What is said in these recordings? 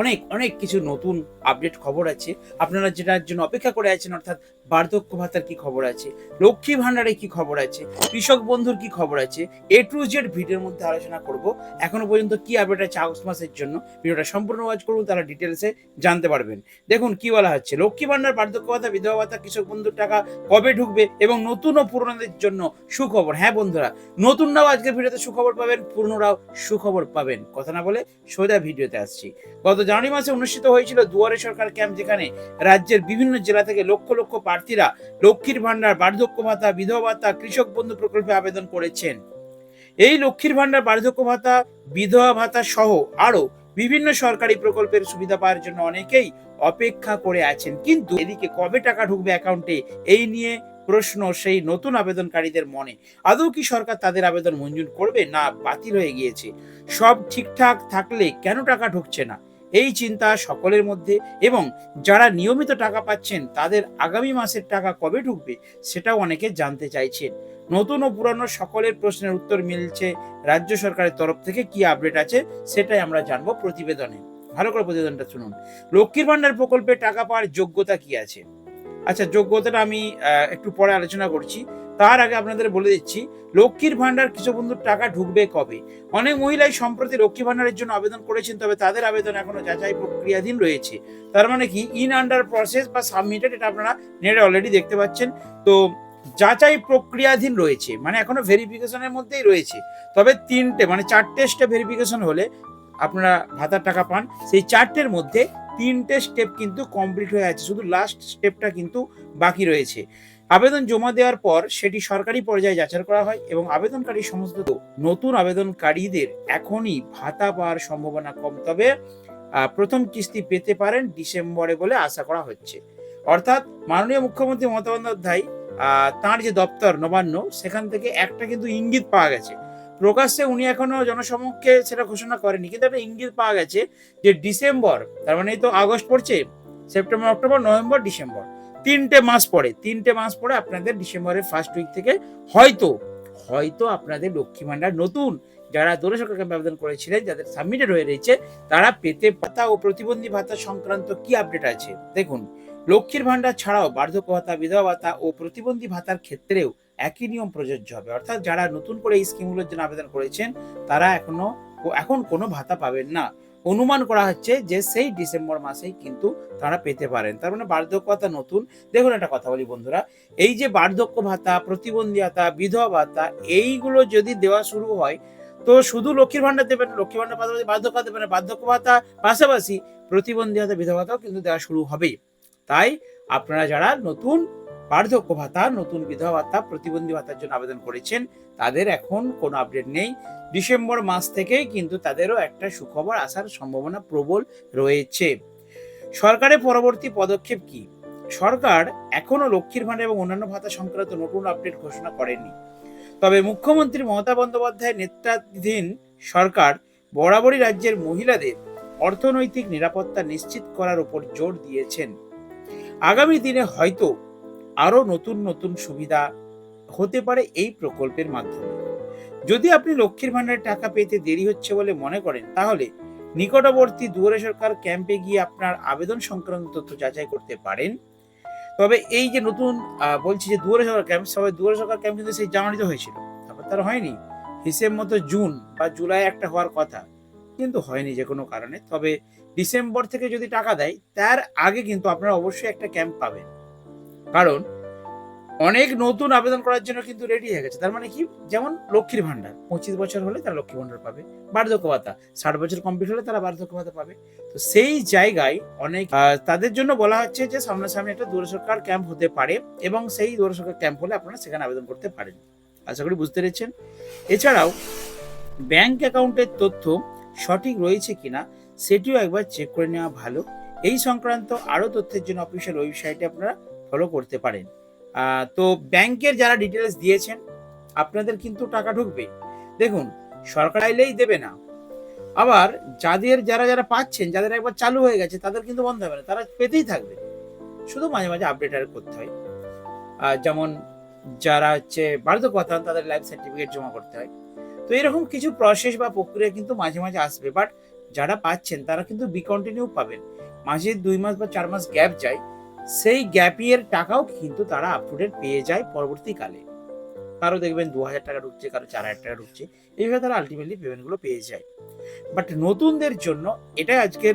অনেক অনেক কিছু নতুন আপডেট খবর আছে। আপনারা যেটার জন্য অপেক্ষা করে আছেন, অর্থাৎ বার্ধক্য ভাতার কি খবর আছে, লক্ষ্মী ভান্ডারে কি খবর আছে, কৃষক বন্ধুর কি খবর আছে এ টু জেড ভিডিওর মধ্যে আলোচনা করব। এখনও পর্যন্ত কি আপডেট আছে আগস্ট মাসের জন্য, ভিডিওটা সম্পূর্ণ ওয়াচ করুন তারা ডিটেলসে জানতে পারবেন। দেখুন কি বলা হচ্ছে, লক্ষ্মী ভান্ডার বার্ধক্য ভাতা, বিধবা ভাতা, কৃষক বন্ধুর টাকা কবে ঢুকবে এবং নতুন ও পুরনোদের জন্য সুখবর? হ্যাঁ বন্ধুরা নতুনরাও আজকের ভিডিওতে সুখবর পাবেন, পুরনোরাও সুখবর পাবেন। কথা না বলে সোজা ভিডিওতে আসছি। গত জানুয়ারি মাসে অনুষ্ঠিত হয়েছিল দুয়ারে সরকার ক্যাম্প যেখানে রাজ্যের বিভিন্ন জেলা থেকে লক্ষ লক্ষ প্রার্থীরা লক্ষ্মীর ভান্ডার বার্ধক্য ভাতা, বিধবা ভাতা, কৃষক বন্ধু প্রকল্পে আবেদন করেছেন। এই লক্ষ্মীর ভান্ডার বার্ধক্য ভাতা, বিধবা ভাতা সহ আরও বিভিন্ন সরকারি প্রকল্পের সুবিধা পাওয়ার জন্য অনেকেই অপেক্ষা করে আছেন। কিন্তু এদিকে কবে টাকা ঢুকবে অ্যাকাউন্টে, এই নিয়ে প্রশ্ন সেই নতুন আবেদনকারীদের মনে। আদৌ কি সরকার তাদের আবেদন মঞ্জুর করবে না বাতিল হয়ে গিয়েছে? সব ঠিকঠাক থাকলে কেন টাকা ঢুকছে না? এই চিন্তা সকলের মধ্যে এবং যারা নিয়মিত টাকা পাচ্ছেন, তাদের আগামী মাসের টাকা কবে ঢুকবে সেটাও অনেকে জানতে চাইছেন। নতুন ও পুরানো সকলের প্রশ্নের উত্তর মিলছে রাজ্য সরকারের তরফ থেকে, কি আপডেট আছে সেটাই আমরা জানব প্রতিবেদনে। ভালো করে প্রতিবেদনটা শুনুন। লক্ষ্মীর ভান্ডার প্রকল্পে টাকা পাওয়ার যোগ্যতা কি আছে? আচ্ছা যোগ্যতাটা আমি একটু পরে আলোচনা করছি। তার আগে আপনাদের বলে দিচ্ছি, লক্ষ্মীর ভান্ডার কৃষক বন্ধুর টাকা ঢুকবে কবে? অনেক মহিলাই সম্প্রতি লক্ষ্মী ভান্ডারের জন্য আবেদন করেছেন, তবে তাদের আবেদন এখনও যাচাই প্রক্রিয়াধীন রয়েছে। তার মানে কি ইন আন্ডার প্রসেস বা সাবমিটেড এটা আপনারা নেটে অলরেডি দেখতে পাচ্ছেন। তো যাচাই প্রক্রিয়াধীন রয়েছে মানে এখনও ভেরিফিকেশনের মধ্যেই রয়েছে। তবে তিনটে মানে চারটে স্টেপ ভেরিফিকেশন হলে আপনারা ভাতার টাকা পান। সেই চারটের মধ্যে তিনটে স্টেপ কিন্তু কমপ্লিট হয়ে আছে, শুধু লাস্ট স্টেপটা কিন্তু বাকি রয়েছে। আবেদন জমা দেওয়ার পর সেটি সরকারি পর্যায়ে যাচাই করা হয় এবং আবেদনকারী সমস্ত নতুন আবেদনকারীদের এখনই ভাতা পাওয়ার সম্ভাবনা কম। তবে প্রথম কিস্তি পেতে পারেন ডিসেম্বরে বলে আশা করা হচ্ছে। অর্থাৎ মাননীয় মুখ্যমন্ত্রী মমতা বন্দ্যোপাধ্যায় তাঁর যে দপ্তর নবান্ন, সেখান থেকে একটা কিন্তু ইঙ্গিত পাওয়া গেছে। প্রকাশ্যে উনি এখনও জনসমক্ষে সেটা ঘোষণা করেনি, কিন্তু একটা ইঙ্গিত পাওয়া গেছে যে ডিসেম্বর, তার মানে তো আগস্ট পড়ছে, সেপ্টেম্বর, অক্টোবর, নভেম্বর, ডিসেম্বর। তিনটে মাস পরে, তিনটে মাস পরে আপনাদের ডিসেম্বরের ফার্স্ট উইক থেকে হয়তো হয়তো আপনাদের লক্ষ্মী ভান্ডার নতুন যারা দূরে সরকার আবেদন করেছিলেন, যাদের সাবমিটেড হয়ে রয়েছে, তারা পেতে ভাতা ও প্রতিবন্ধী ভাতা সংক্রান্ত কি আপডেট আছে? দেখুন, লক্ষ্মীর ভান্ডার ছাড়াও বার্ধক্য ভাতা, বিধবা ভাতা ও প্রতিবন্ধী ভাতার ক্ষেত্রেও একই নিয়ম প্রযোজ্য হবে। অর্থাৎ যারা নতুন করে এই স্কিমগুলোর জন্য আবেদন করেছেন, তারা এখনও, এখন কোনো ভাতা পাবেন না। অনুমান করা হচ্ছে যে সেই ডিসেম্বর মাসেই কিন্তু তারা পেতে পারেন। তার মানে বার্ধক্য ভাতা নতুন। দেখুন একটা কথা বলি বন্ধুরা এই যে বার্ধক্য ভাতা প্রতিবন্ধী ভাতা বিধবা ভাতা এইগুলো যদি দেওয়া শুরু হয় তো শুধু লক্ষ্মীর ভান্ডার দেবেন না, লক্ষ্মীর ভান্ডার পাশাপাশি বার্ধক্য দেবেন বার্ধক্য ভাতা পাশাপাশি প্রতিবন্ধী ভাতা বিধবা ভাতাও কিন্তু দেওয়া শুরু হবেই। তাই আপনারা যারা নতুন বার্ধক্য ভাতা নতুন বিধবা ভাতা প্রতিবন্ধী ভাতার জন্য আবেদন করেছেন। তাদের এখন কোনো আপডেট নেই। ডিসেম্বর মাস থেকেই কিন্তু তাদেরও একটা সুখবর আসার সম্ভাবনা প্রবল রয়েছে। সরকারের পরবর্তী পদক্ষেপ কি? সরকার এখনও লক্ষ্মীর ভান্ডার এবং অন্যান্য ভাতা সংক্রান্ত নতুন আপডেট ঘোষণা করেনি তবে মুখ্যমন্ত্রী মমতা বন্দ্যোপাধ্যায়ের নেতৃত্বাধীন সরকার বরাবরই রাজ্যের মহিলাদের অর্থনৈতিক নিরাপত্তা নিশ্চিত করার উপর জোর দিয়েছেন। আগামী দিনে হয়তো আরও নতুন নতুন সুবিধা হতে পারে এই প্রকল্পের মাধ্যমে। যদি আপনি লক্ষ্মীর ভান্ডারের টাকা পেতে দেরি হচ্ছে বলে মনে করেন, তাহলে নিকটবর্তী দুয়ারে সরকার ক্যাম্পে গিয়ে আপনার আবেদন সংক্রান্ত তথ্য যাচাই করতে পারেন। তবে এই যে নতুন বলছি যে দুয়ারে সরকার ক্যাম্প, সবাই দুয়ারে সরকার ক্যাম্প কিন্তু সেই জানুয়ারিতে হয়েছিল। তারপর তার হয়নি। হিসেব মতো জুন বা জুলাই একটা হওয়ার কথা। কিন্তু হয়নি যে কোনো কারণে। তবে ডিসেম্বর থেকে যদি টাকা দেয়, তার আগে কিন্তু আপনারা অবশ্যই একটা ক্যাম্প পাবেন। কারণ অনেক নতুন আবেদন করার জন্য কিন্তু রেডি হয়ে গেছে। তার মানে কি? যেমন লক্ষ্মীর ভান্ডার পঁচিশ বছর হলে তারা লক্ষ্মী ভান্ডার পাবে। বার্ধক্য ভাতা ষাট বছর কমপ্লিট হলে তারা বার্ধক্য ভাতা পাবে। তো সেই জায়গায় অনেক তাদের জন্য বলা হচ্ছে যে সামনাসামনি একটা দূর সরকার ক্যাম্প হতে পারে এবং সেই দূর সরকার ক্যাম্প হলে আপনারা সেখানে আবেদন করতে পারেন। আশা করি বুঝতে পেরেছেন। এছাড়াও ব্যাংক অ্যাকাউন্টের তথ্য সঠিক রয়েছে কিনা সেটিও একবার চেক করে নেওয়া ভালো। এই সংক্রান্ত আরও তথ্যের জন্য অফিসিয়াল ওয়েবসাইটে আপনারা ফলো করতে পারেন। তো ব্যাংকের যারা ডিটেলস দিয়েছেন, আপনাদের কিন্তু টাকা ঢুকবে। দেখুন, সরকার আইলেই দেবে না। আবার যাদের যারা যারা পাচ্ছেন, যাদের একবার চালু হয়ে গেছে, তাদের কিন্তু বন্ধ হবে না। তারা পেতেই থাকবে। শুধু মাঝে মাঝে আপডেট আর করতে হয়। যেমন যারা হচ্ছে বার্ধক্য ভাতা তাদের লাইফ সার্টিফিকেট জমা করতে হয়। তো এরকম কিছু প্রসেস বা প্রক্রিয়া কিন্তু মাঝে মাঝে আসবে। বাট যারা পাচ্ছেন, তারা কিন্তু বিকন্টিনিউ পাবেন। মাঝে দুই মাস বা চার মাস গ্যাপ যায়। সেই গ্যাপ গ্যাপের টাকাও কিন্তু তারা আপ টু ডেট পেয়ে যায় পরবর্তীকালে। কারও দেখবেন দু হাজার টাকা ঢুকছে কারও চার হাজার টাকা ঢুকছে এইভাবে তারা আলটিমেটলি পেমেন্টগুলো পেয়ে যায়। বাট নতুনদের জন্য এটাই আজকের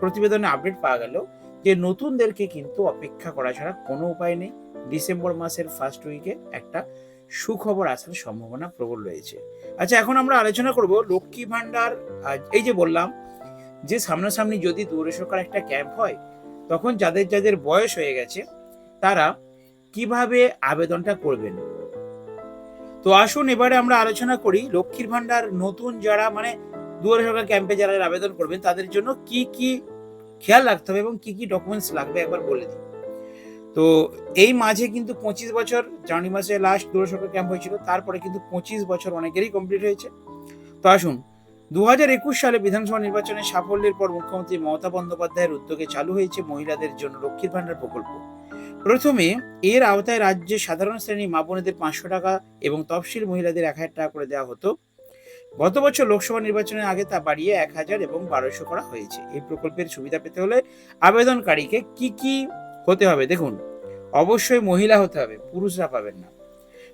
প্রতিবেদনে আপডেট পাওয়া গেল যে নতুনদেরকে কিন্তু অপেক্ষা করা ছাড়া কোনো উপায় নেই। ডিসেম্বর মাসের ফার্স্ট উইকে একটা সুখবর আসার সম্ভাবনা প্রবল রয়েছে। আচ্ছা এখন আমরা আলোচনা করব লক্ষ্মী ভান্ডার আহ, এই যে বললাম যে সামনাসামনি যদি দূরে সরকার একটা ক্যাম্প হয় তখন যাদের যাদের বয়স হয়ে গেছে, তারা কীভাবে আবেদনটা করবেন? তো আসুন এবারে আমরা আলোচনা করি লক্ষ্মীর ভান্ডার নতুন যারা মানে দুয়ারে সরকার ক্যাম্পে যারা আবেদন করবেন, তাদের জন্য কি কি খেয়াল রাখতে হবে এবং কি কি ডকুমেন্টস লাগবে একবার বলে দিই। তো এই মাঝে কিন্তু পঁচিশ বছর জানুয়ারি মাসে লাস্ট দূর সরকার ক্যাম্প হয়েছিল, তারপরে কিন্তু পঁচিশ বছর অনেকেরই কমপ্লিট হয়েছে। তো আসুন দু হাজার একুশ সালে বিধানসভা নির্বাচনে সাফল্যের পর মুখ্যমন্ত্রী মমতা বন্দ্যোপাধ্যায়ের উদ্যোগে চালু হয়েছে মহিলাদের জন্য লক্ষ্মীর ভান্ডার প্রকল্প। প্রথমে এর আওতায় রাজ্যে সাধারণ শ্রেণি মা বোনেদের পাঁচশো টাকা এবং তফসিল মহিলাদের এক হাজার টাকা করে দেওয়া হতো। গত বছর লোকসভা নির্বাচনের আগে তা বাড়িয়ে এক হাজার এবং বারোশো করা হয়েছে। এই প্রকল্পের সুবিধা পেতে হলে আবেদনকারীকে কি কি হতে হবে দেখুন। অবশ্যই মহিলা হতে হবে, পুরুষরা পাবেন না।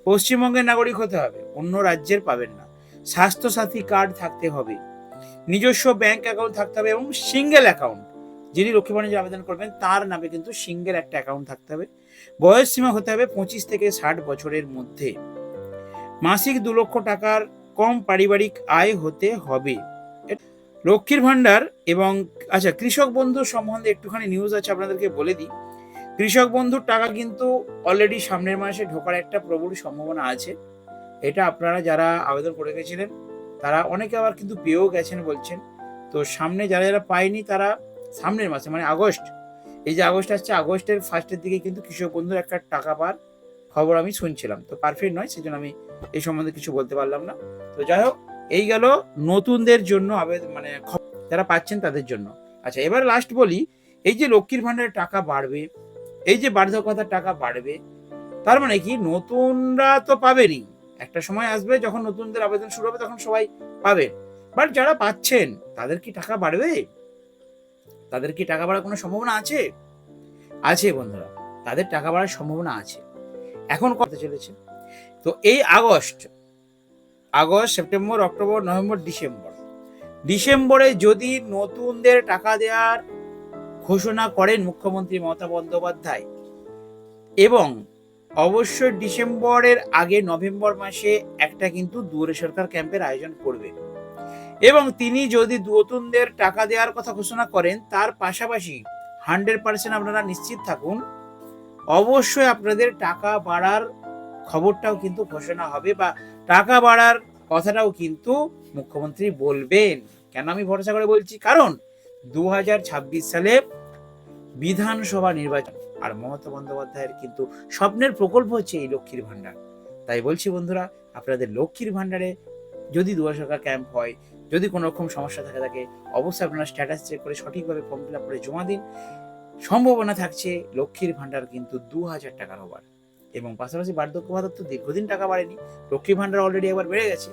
পশ্চিমবঙ্গের নাগরিক হতে হবে, অন্য রাজ্যের পাবেন না। স্বাস্থ্যসাথী কার্ড থাকতে হবে। নিজস্ব ব্যাংক অ্যাকাউন্ট থাকতে হবে এবং সিঙ্গেল অ্যাকাউন্ট। যিনি লক্ষ্মী বাণিজ্য আবেদন করবেন, তার নামে কিন্তু সিঙ্গেল একটা অ্যাকাউন্ট থাকতে হবে। বয়স সীমা হতে হবে পঁচিশ থেকে ষাট বছরের মধ্যে। মাসিক দু লক্ষ টাকার কম পারিবারিক আয় হতে হবে। লক্ষ্মীর ভাণ্ডার এবং আচ্ছা কৃষক বন্ধু সম্বন্ধে একটুখানি নিউজ আছে আপনাদেরকে বলে দিই। কৃষক বন্ধুর টাকা কিন্তু অলরেডি সামনের মাসে ঢোকার একটা প্রবল সম্ভাবনা আছে। এটা আপনারা যারা আবেদন করে গেছিলেন তারা অনেকে আবার কিন্তু পেয়েও গেছেন বলছেন। তো সামনে যারা যারা পায়নি, তারা সামনের মাসে মানে আগস্ট, এই যে আগস্ট আসছে, আগস্টের ফার্স্টের দিকে কিন্তু কৃষক বন্ধুর একটা টাকা পাওয়ার খবর আমি শুনছিলাম। তো পারফেক্ট নয়, সেজন্য আমি এই সম্বন্ধে কিছু বলতে পারলাম না। তো যাই হোক, এই গেল নতুনদের জন্য আবেদন মানে যারা পাচ্ছেন তাদের জন্য। আচ্ছা এবার লাস্ট বলি, এই যে লক্ষ্মীর ভান্ডারের টাকা বাড়বে, এই যে বার্ধক্যতার টাকা বাড়বে, তার মানে কি? নতুনরা তো পাবেনই। একটা সময় আসবে যখন নতুনদের আবেদন শুরু হবে, তখন সবাই পাবে। বাট যারা পাচ্ছেন, তাদের কি টাকা বাড়বে? তাদের কি টাকা বাড়ার কোনো সম্ভাবনা আছে? আছে বন্ধুরা, তাদের টাকা বাড়ার সম্ভাবনা আছে। এখন কত চলেছে। তো এই August August, September, October, November, December. ডিসেম্বরে যদি নতুনদের টাকা দেওয়ার ঘোষণা করেন মুখ্যমন্ত্রী মমতা বন্দ্যোপাধ্যায় এবং অবশ্যই ডিসেম্বরের আগে নভেম্বর মাসে একটা কিন্তু দুয়ারে সরকার ক্যাম্পের আয়োজন করবে। এবং তিনি যদি নতুনদের টাকা দেওয়ার কথা ঘোষণা করেন, তার পাশাপাশি হান্ড্রেড পার্সেন্ট আপনারা নিশ্চিত থাকুন, অবশ্যই আপনাদের টাকা বাড়ার খবরটাও কিন্তু ঘোষণা হবে বা টাকা বাড়ার কথাটাও কিন্তু মুখ্যমন্ত্রী বলবেন। কেন আমি ভরসা করে বলছি? কারণ দু হাজার ছাব্বিশ সালে বিধানসভা নির্বাচন আর মমতা বন্দ্যোপাধ্যায়ের কিন্তু স্বপ্নের প্রকল্প হচ্ছে এই লক্ষ্মীর ভাণ্ডার। তাই বলছি বন্ধুরা, আপনাদের লক্ষ্মীর ভাণ্ডারে যদি দুয়ার সরকার ক্যাম্প হয়, যদি কোনো রকম সমস্যা থাকে থাকে, অবশ্যই আপনারা স্ট্যাটাস চেক করে সঠিকভাবে ফর্ম ফিল আপ করে জমা দিন। সম্ভাবনা থাকছে লক্ষ্মীর ভাণ্ডার কিন্তু দু হাজার টাকার হবার। এবং পাশাপাশি বার্ধক্য ভাতা তো দীর্ঘদিন টাকা বাড়েনি লক্ষ্মী ভাণ্ডার অলরেডি একবার বেড়ে গেছে।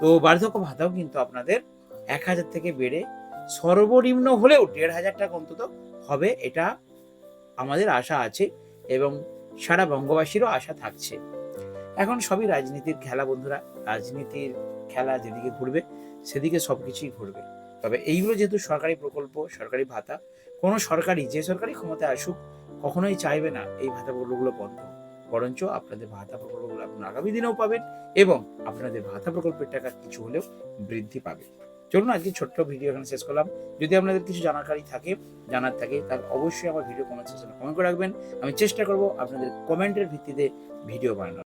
তো বার্ধক্য ভাতাও কিন্তু আপনাদের এক হাজার থেকে বেড়ে সর্বনিম্ন হলেও দেড় হাজার টাকা অন্তত হবে এটা আমাদের আশা আছে এবং সারা বঙ্গবাসীরও আশা থাকছে। এখন সবই রাজনীতির খেলা, বন্ধুরা। রাজনীতির খেলা যেদিকে ঘুরবে, সেদিকে সব কিছুই ঘুরবে। তবে এইগুলো যেহেতু সরকারি প্রকল্প, সরকারি ভাতা, কোনো সরকারি, যে সরকারি ক্ষমতায় আসুক, কখনোই চাইবে না এই ভাতা প্রকল্পগুলো বন্ধ। বরঞ্চ আপনাদের ভাতা প্রকল্পগুলো আপনারা আগামী দিনেও পাবেন এবং আপনাদের ভাতা প্রকল্পের টাকা কিছু হলেও বৃদ্ধি পাবে। চলুন আজকে ছোট্ট ভিডিও এখানে শেষ করলাম। যদি আপনাদের কিছু জানাকারি থাকে, জানার থাকে, তাহলে অবশ্যই আমার ভিডিও কমেন্ট সেকশনে কমেন্ট করে রাখবেন। আমি চেষ্টা করব আপনাদের কমেন্টের ভিত্তিতে ভিডিও বানানোর।